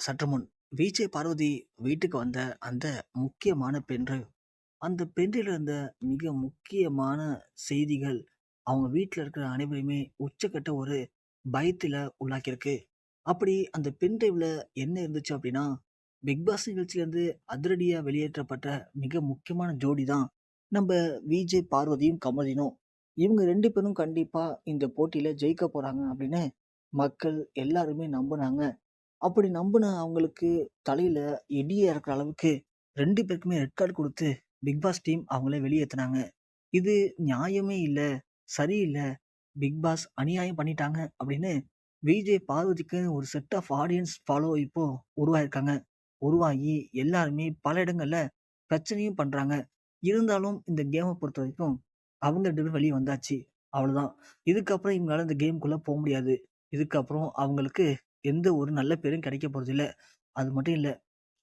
சற்று முன் விஜய் பார்வதி வீட்டுக்கு வந்த அந்த முக்கியமான பென்ட்ரைவ் அந்த பென்ட்ரைவ்ல இருந்த மிக முக்கியமான செய்திகள் அவங்க வீட்டில் இருக்கிற அனைவருமே உச்சக்கட்ட ஒரு பயத்தில் உள்ளாக்கியிருக்கு. அப்படி அந்த பென்ட்ரைவ்ல என்ன இருந்துச்சு அப்படின்னா பிக் பாஸ் நிகழ்ச்சியிலேருந்து அதிரடியாக வெளியேற்றப்பட்ட மிக முக்கியமான ஜோடி தான் நம்ம விஜய் பார்வதியும் கமலினும் இவங்க ரெண்டு பேரும் கண்டிப்பாக இந்த போட்டியில் ஜெயிக்க போகிறாங்க அப்படின்னு மக்கள் எல்லாருமே நம்பினாங்க. அப்படி நம்பின அவங்களுக்கு தலையில இடியே இறக்குற அளவுக்கு ரெண்டு பேருக்குமே ரெட் கார்டு கொடுத்து பிக் பாஸ் டீம் அவங்கள வெளியேற்றினாங்க இது நியாயமே இல்லை சரியில்லை பிக் பாஸ் அநியாயம் பண்ணிட்டாங்க அப்படின்னு விஜய் பார்வதிக்கு ஒரு செட் ஆஃப் ஆடியன்ஸ் ஃபாலோ இப்போ உருவாயிருக்காங்க. உருவாகி எல்லாருமே பல இடங்கள்ல பிரச்சனையும் பண்றாங்க. இருந்தாலும் இந்த கேமை பொறுத்த வரைக்கும் அவங்க ரெண்டு வெளியே வந்தாச்சு. அவ்வளோதான் இதுக்கப்புறம் இவங்களால இந்த கேம்குள்ளே போக முடியாது. இதுக்கப்புறம் அவங்களுக்கு எந்த ஒரு நல்ல பேரும் கிடைக்க போகிறதில்ல அது மட்டும் இல்லை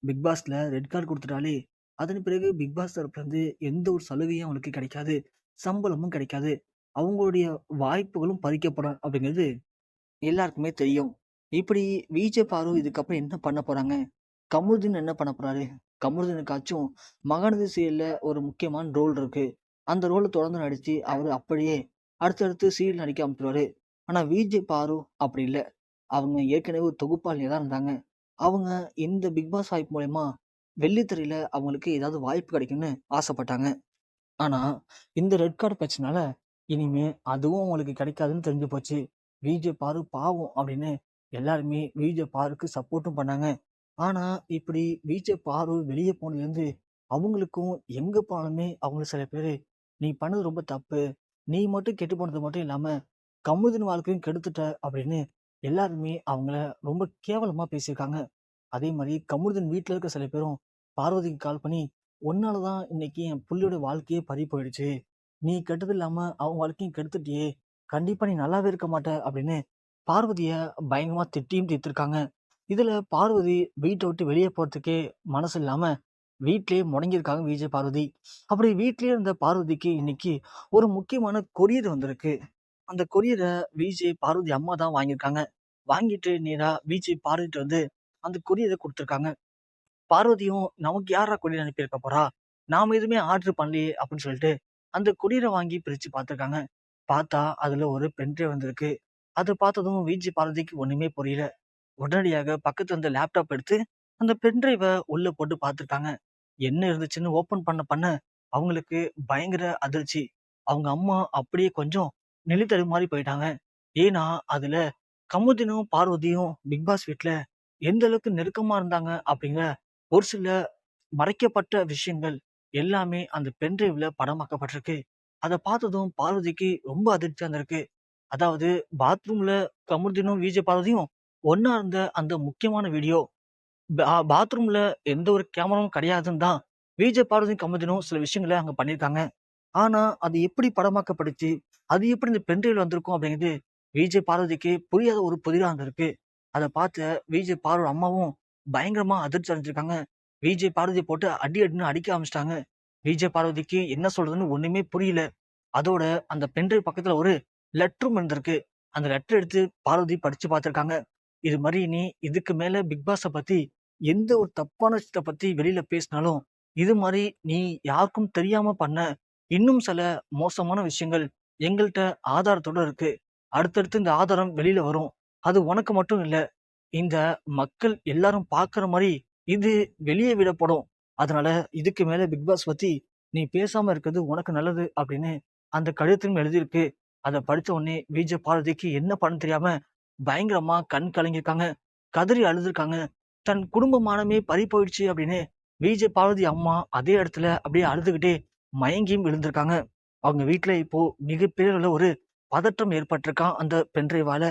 பிக் பாஸில் ரெட் கார்ட் கொடுத்துட்டாலே அதன் பிறகு பிக் பாஸ் தரப்புலருந்து எந்த ஒரு சலுகையும் அவங்களுக்கு கிடைக்காது. சம்பளமும் கிடைக்காது. அவங்களுடைய வாய்ப்புகளும் பறிக்கப்படும் அப்படிங்கிறது எல்லாருக்குமே தெரியும். இப்படி விஜய் பாரு இதுக்கப்புறம் என்ன பண்ண போகிறாங்க கமருதீன் என்ன பண்ண போகிறாரு கமருதீனுக்காச்சும் மகனது சீரியலில் ஒரு முக்கியமான ரோல் இருக்குது அந்த ரோலை தொடர்ந்து நடித்து அவர் அப்படியே அடுத்தடுத்து சீரியல் நடிக்க ஆரம்பிச்சுருவாரு. ஆனால் விஜய் பாரு அப்படி இல்லை அவங்க ஏற்கனவே ஒரு தொகுப்பாளியாக தான் இருந்தாங்க. அவங்க இந்த பிக் பாஸ் வாய்ப்பு மூலயமா வெள்ளித்திரையில் அவங்களுக்கு ஏதாவது வாய்ப்பு கிடைக்கும்னு ஆசைப்பட்டாங்க. ஆனால் இந்த ரெட் கார்டு பிரச்சனைனால இனிமே அதுவும் அவங்களுக்கு கிடைக்காதுன்னு தெரிஞ்சு போச்சு. விஜய் பாரு பாவம் அப்படின்னு எல்லாருமே விஜய் பாருக்கு சப்போர்ட்டும் பண்ணாங்க. ஆனால் இப்படி விஜய் பாரு வெளியே போனதுலேருந்து அவங்களுக்கும் எங்கே போனாலுமே அவங்கள சில பேர் "நீ பண்ணது ரொம்ப தப்பு. நீ மட்டும் கெட்டு போனது மட்டும் இல்லாமல் கமுதின் வாழ்க்கையும் கெடுத்துட்ட" அப்படின்னு எல்லாருமே அவங்கள ரொம்ப கேவலமா பேசியிருக்காங்க. அதே மாதிரி கமுருதன் வீட்டில் இருக்க சில பேரும் பார்வதிக்கு கால் பண்ணி, "உன்னால தான் இன்னைக்கு என் புள்ளியோட வாழ்க்கையே பறி போயிடுச்சு. நீ கெட்டது இல்லாம அவன் வாழ்க்கையும் கெடுத்துட்டியே! கண்டிப்பா நீ நல்லாவே இருக்க மாட்ட" அப்படின்னு பார்வதிய பயங்கரமா திட்டியும் தீர்த்திருக்காங்க. இதுல பார்வதி வீட்டை விட்டு வெளியே போறதுக்கே மனசு இல்லாம வீட்லயே முடங்கியிருக்காங்க விஜய் பார்வதி. அப்படி வீட்லயே இருந்த பார்வதிக்கு இன்னைக்கு ஒரு முக்கியமான கொரியர் வந்திருக்கு. அந்த கொரியரை விஜய், பார்வதி அம்மா தான் வாங்கியிருக்காங்க. வாங்கிட்டு நேராக விஜய் பார்வதிட்டு வந்து அந்த கொரியரை கொடுத்துருக்காங்க பார்வதியும் நமக்கு யாரா கொரியர் அனுப்பியிருக்க போறா? நாம எதுவுமே ஆர்டர் பண்ணலையே அப்படின்னு சொல்லிட்டு அந்த கொரியரை வாங்கி பிரிச்சு பார்த்துருக்காங்க. பார்த்தா அதுல ஒரு பென் வந்திருக்கு. அதை பார்த்ததும் விஜய் பார்வதிக்கு ஒன்றுமே புரியல. உடனடியாக பக்கத்துல இருந்த லேப்டாப் எடுத்து அந்த பென் உள்ளே போட்டு பார்த்துருக்காங்க. என்ன இருந்துச்சுன்னு ஓப்பன் பண்ண பண்ண அவங்களுக்கு பயங்கர அதிர்ச்சி. அவங்க அம்மா அப்படியே கொஞ்சம் நிலை தடுமாறி போயிட்டாங்க. ஏன்னா, அதுல கமுதினும், பார்வதியும் பிக் பாஸ் வீட்ல எந்த அளவுக்கு நெருக்கமா இருந்தாங்க அப்படிங்கிற ஒரு சில மறைக்கப்பட்ட விஷயங்கள் எல்லாமே அந்த பென்ட்ரைவ்ல படமாக்கப்பட்டிருக்கு. அத பார்த்ததும் பார்வதிக்கு ரொம்ப அதிர்ச்சியா இருந்திருக்கு. அதாவது பாத்ரூம்ல கமுர்தினும் விஜய் பார்வதியும் ஒன்னா இருந்த அந்த முக்கியமான வீடியோ, பாத்ரூம்ல எந்த ஒரு கேமராவும் கிடையாதுன்னு தான் விஜய் பார்வதியும், கமுதினும் சில விஷயங்களை அங்க பண்ணியிருக்காங்க. ஆனா, அது எப்படி படமாக்கப்படுச்சு அது எப்படி இந்த பென் வந்திருக்கும் அப்படிங்கிறது விஜய் பார்வதிக்கு புரியாத ஒரு புதிராக இருந்திருக்கு. அதை பார்த்த விஜய் பார்வதி அம்மாவும் பயங்கரமா அதிர்ச்சி அடைஞ்சிருக்காங்க. விஜய் பார்வதி போட்டு அடி அடின்னு அடிக்க ஆரம்பிச்சிட்டாங்க விஜய் பார்வதிக்கு என்ன சொல்றதுன்னு ஒண்ணுமே புரியல. அதோட அந்த பென்ட்ரைவ் பக்கத்தில் பக்கத்துல ஒரு லெட்டரும் இருந்திருக்கு. அந்த லெட்டர் எடுத்து பார்வதி படிச்சு பார்த்துருக்காங்க. இது மாதிரி நீ இதுக்கு மேல பிக் பாஸை பத்தி எந்த ஒரு தப்பான விஷயத்தை பத்தி வெளியில பேசினாலும், இது மாதிரி நீ யாருக்கும் தெரியாம பண்ண இன்னும் சில மோசமான விஷயங்கள் எங்கள்கிட்ட ஆதாரத்தோட இருக்கு. அடுத்தடுத்து இந்த ஆதாரம் வெளியில வரும். அது உனக்கு மட்டும் இல்ல. இந்த மக்கள் எல்லாரும் பார்க்குற மாதிரி இது வெளியே விடப்படும். அதனால இதுக்கு மேல பிக் பாஸ் பத்தி நீ பேசாம இருக்கிறது உனக்கு நல்லது அப்படின்னு அந்த கடிதத்திலும் எழுதியிருக்கு. அதை படிச்ச உடனே விஜய் பார்வதிக்கு என்ன பண்ண தெரியாம பயங்கரமா கண் கலங்கியிருக்காங்க. கதறி அழுதுருக்காங்க. தன் குடும்பமானமே பறி போயிடுச்சு அப்படின்னு விஜய் பார்வதி அம்மா அதே இடத்துல அப்படியே அழுதுகிட்டே மயங்கியும் விழுந்திருக்காங்க. அவங்க வீட்டில் இப்போ மிகப்பெரிய ஒரு பதற்றம் ஏற்பட்டிருக்கான் அந்த பென்ட்ரைவால